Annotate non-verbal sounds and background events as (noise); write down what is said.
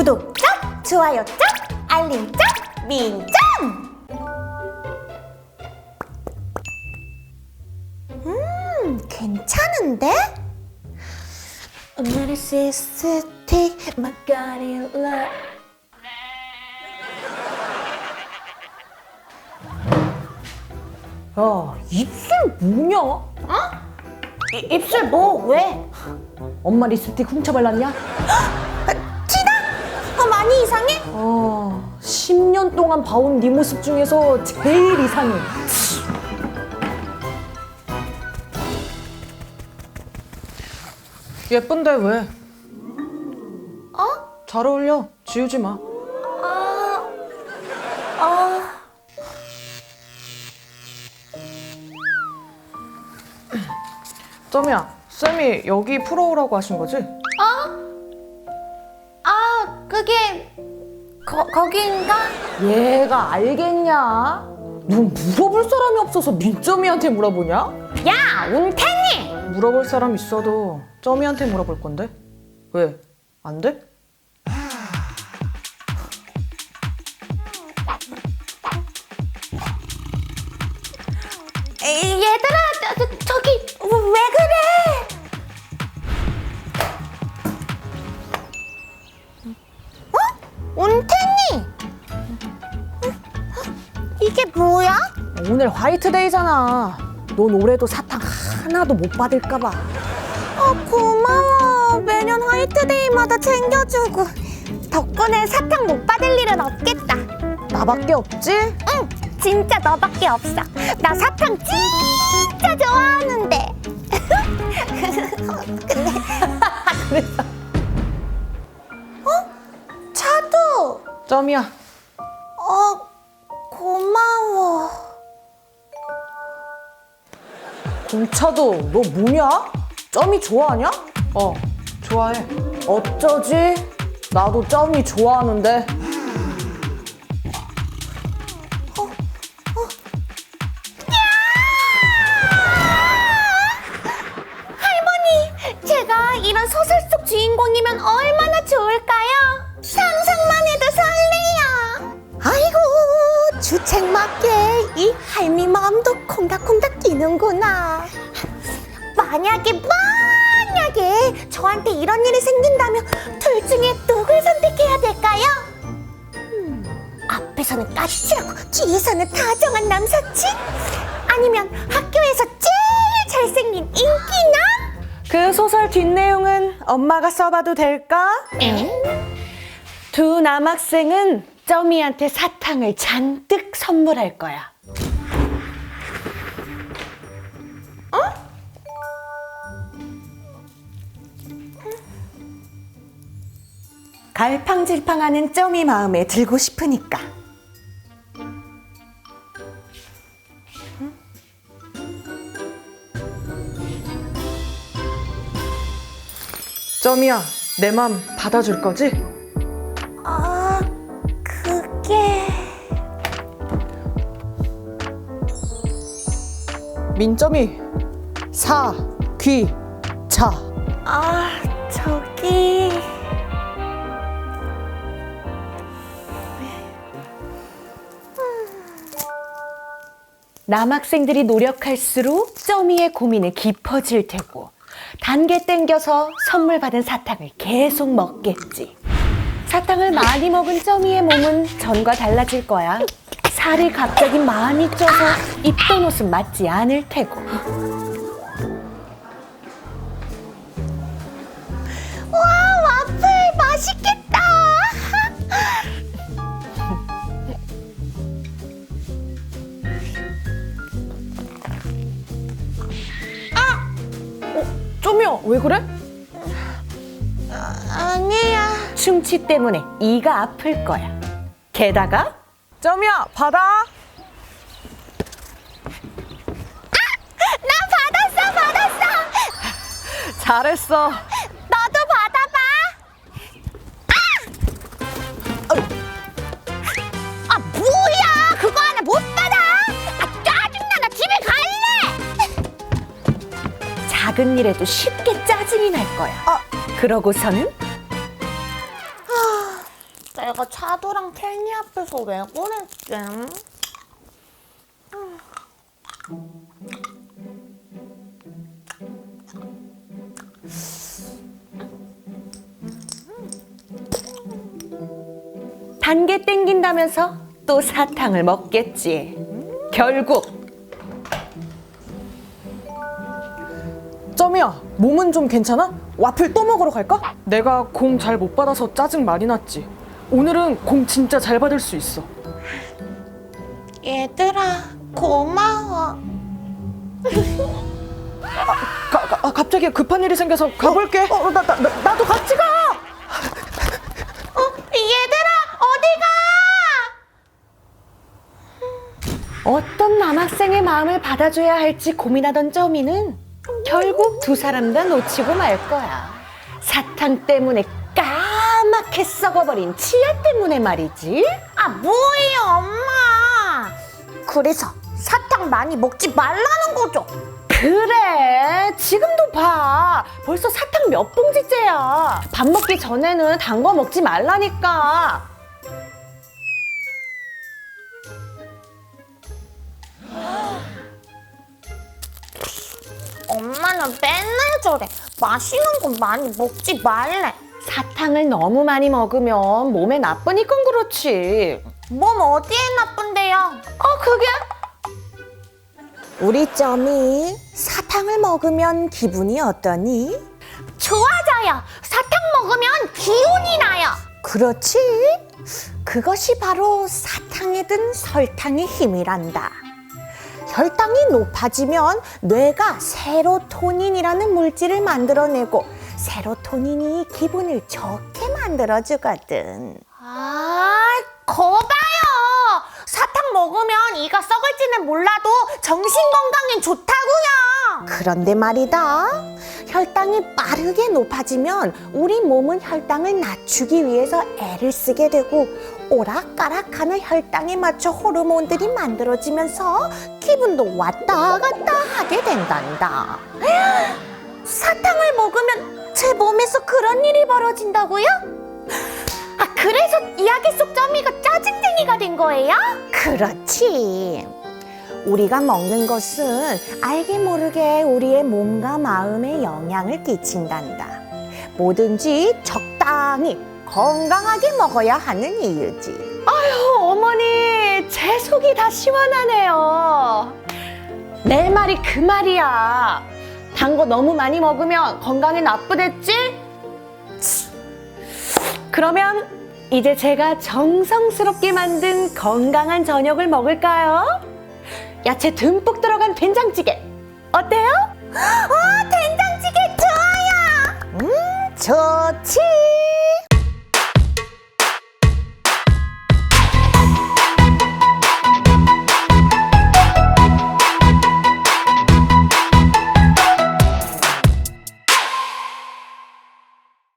구독 점, 좋아요 점, 알림 점, 민 점. 음, 괜찮은데? In love. 야, 입술 뭐냐? 어? 이, 입술 뭐? 왜? 엄마 립스틱 훔쳐 발랐냐? 어, 이상해? 어, 10년 동안 봐온 네 모습 중에서 제일 이상해. 예쁜데 왜? 어? 잘 어울려. 지우지 마. 아, 아, 점이야, 쌤이 여기 풀어오라고 하신 거지? 거, 거긴가? 얘가 알겠냐? 넌 물어볼 사람이 없어서 민점이한테 물어보냐? 야, 운태니! 물어볼 사람 있어도 점이한테 물어볼 건데? 왜? 안 돼? 에이, 얘들아, 저, 저, 저기 왜 그래? 오늘 화이트데이잖아. 넌 올해도 사탕 하나도 못 받을까봐. 어, 고마워. 매년 화이트데이마다 챙겨주고. 덕분에 사탕 못 받을 일은 없겠다. 나밖에 없지? 응, 진짜 너밖에 없어. 나 사탕 진짜 좋아하는데. (laughs) 근데. (laughs) 어? 차도. 점이야. 공차도 너 뭐냐? 점이 좋아하냐? 어, 좋아해. 어쩌지? 나도 점이 좋아하는데. 할머니, 제가 이런 소설 속 주인공이면 얼마나 좋을까요? 상상만 해도 설레요. 아이고, 주책 맞게 이 할미 마음도 뛰는구나. 만약에 만약에 저한테 이런 일이 생긴다면 둘 중에 누굴 선택해야 될까요? 음, 앞에서는 까칠하고 뒤에서는 다정한 남사친? 아니면 학교에서 제일 잘생긴 인기남? 그 소설 뒷내용은 엄마가 써봐도 될까? 두 남학생은 점이한테 사탕을 잔뜩 선물할 거야. 갈팡질팡하는 점이 마음에 들고 싶으니까. 점이야, 내 맘 받아줄 거지? 아, 그게... 민점이 사, 귀, 차. 아, 남학생들이 노력할수록 점이의 고민은 깊어질 테고 단계 땡겨서 선물 받은 사탕을 계속 먹겠지. 사탕을 많이 먹은 점이의 몸은 전과 달라질 거야. 살이 갑자기 많이 쪄서 입던 옷은 맞지 않을 테고. 충치 때문에 이가 아플 거야. 게다가 점이야, 받아. 나 받았어, 받았어! 잘했어. 너도 받아봐! 아! 아, 뭐야! 그거 하나 못 받아! 아, 짜증나! 나 집에 갈래! 작은 일에도 쉽게 짜증이 날 거야. 그러고서는 차도랑 캔이 앞에서 왜 그랬지? 단계 땡긴다면서 또 사탕을 먹겠지. 결국 점이야, 몸은 좀 괜찮아? 와플 또 먹으러 갈까? 내가 공 잘 못 받아서 짜증 많이 났지. 오늘은 공 진짜 잘 받을 수 있어. 얘들아, 고마워. 가, 가- 아, 갑자기 급한 일이 생겨서 가볼게. 어, 나, 나, 나, 나도 같이 가! 어, 얘들아, 어디 가? 어떤 남학생의 마음을 받아줘야 할지 고민하던 점이는 결국 두 사람 다 놓치고 말 거야. 사탕 때문에 까맣게 썩어버린 치아 때문에 말이지. 아, 뭐예요, 엄마? 그래서 사탕 많이 먹지 말라는 거죠? 그래 지금도 봐 벌써 사탕 몇 봉지째야 밥 먹기 전에는 단 거 먹지 말라니까 엄마는 맨날 저래. 맛있는 거 많이 먹지 말래. 사탕을 너무 많이 먹으면 몸에 나쁘니까 그렇지 몸 어디에 나쁜데요? 어 그게 우리 점이 사탕을 먹으면 기분이 어떠니? 좋아져요. 사탕 먹으면 기운이 나요. 그렇지. 그것이 바로 사탕에 든 설탕의 힘이란다. 혈당이 높아지면 뇌가 세로토닌이라는 물질을 만들어내고 세로토닌이 기분을 좋게 만들어주거든. 아, 거봐요. 사탕 먹으면 이가 썩을지는 몰라도 정신 건강엔 좋다고요. 그런데 말이다. 혈당이 빠르게 높아지면 우리 몸은 혈당을 낮추기 위해서 애를 쓰게 되고 오락가락하는 혈당에 맞춰 호르몬들이 만들어지면서 기분도 왔다 갔다 하게 된단다. 그런 일이 벌어진다고요? 아, 그래서 이야기 속 점이가 짜증쟁이가 된 거예요? 그렇지. 우리가 먹는 것은 알게 모르게 우리의 몸과 마음에 영향을 끼친단다. 뭐든지 적당히 건강하게 먹어야 하는 이유지. 어, 어머니 제 속이 다 시원하네요 내 말이 그 말이야 단 거 너무 많이 먹으면 건강에 나쁘댔지? 치. 그러면 이제 제가 정성스럽게 만든 건강한 저녁을 먹을까요? 야채 듬뿍 들어간 된장찌개 어때요? (gasps) 와, 된장찌개 좋아요. 좋지.